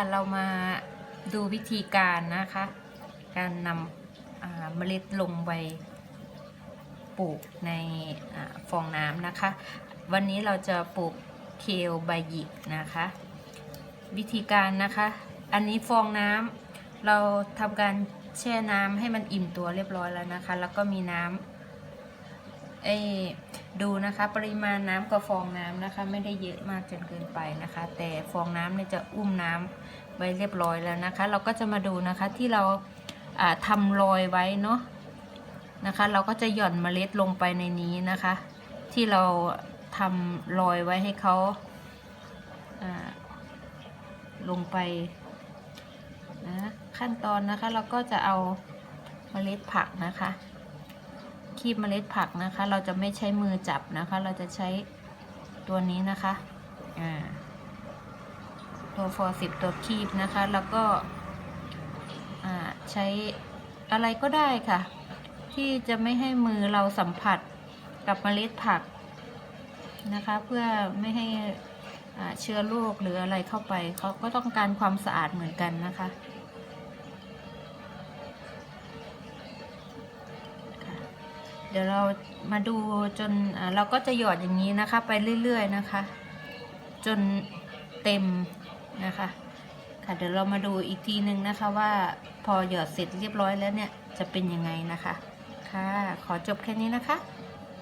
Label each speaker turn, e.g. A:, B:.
A: ค่ะเรามาดูวิธีการนะคะ การนำเมล็ดลงไปปลูกในอฟองน้ำนะคะ วันนี้เราจะปลูกเคลใบหยิกนะคะ วิธีการนะคะ อันนี้ฟองน้ำเราทำการแช่น้ำให้มันอิ่มตัวเรียบร้อยแล้วนะคะ แล้วก็มีน้ำเอ ดูนะคะ ปริมาณน้ำกับฟองน้ำนะคะ ไม่ได้เยอะมากจนเกินไปนะคะ แต่ฟองน้ำเนี่ยจะอุ้มน้ำไว้เรียบร้อยแล้วนะคะ เราก็จะมาดูนะคะที่เราอ่าทำรอยไว้เนาะนะคะ เราก็จะหย่อนเมล็ดลงไปในนี้นะคะ ที่เราทำรอยไว้ให้เขาลงไปนะขั้นตอนนะคะเราก็จะเอาเมล็ดผักนะคะ คีบเมล็ดผักนะคะ เราจะไม่ใช้มือจับนะคะ เราจะใช้ตัวนี้นะคะอ่าตัวฟอร์สิบตัวคีบนะคะ แล้วก็ใช้อะไรก็ได้ค่ะ ที่จะไม่ให้มือเราสัมผัสกับเมล็ดผักนะคะ เพื่อไม่ให้เชื้อโรคหรืออะไรเข้าไป เขาก็ต้องการความสะอาดเหมือนกันนะคะ เดี๋ยวเรามาดูจนเราก็จะหยอดอย่างนี้นะคะ ไปเรื่อยๆนะคะ จนเต็มนะคะค่ะเดี๋ยวเรามาดูอีกทีนึงนะคะว่าพอหยอดเสร็จเรียบร้อยแล้วเนี่ยจะเป็นยังไงนะคะ ค่ะ ขอจบแค่นี้นะคะ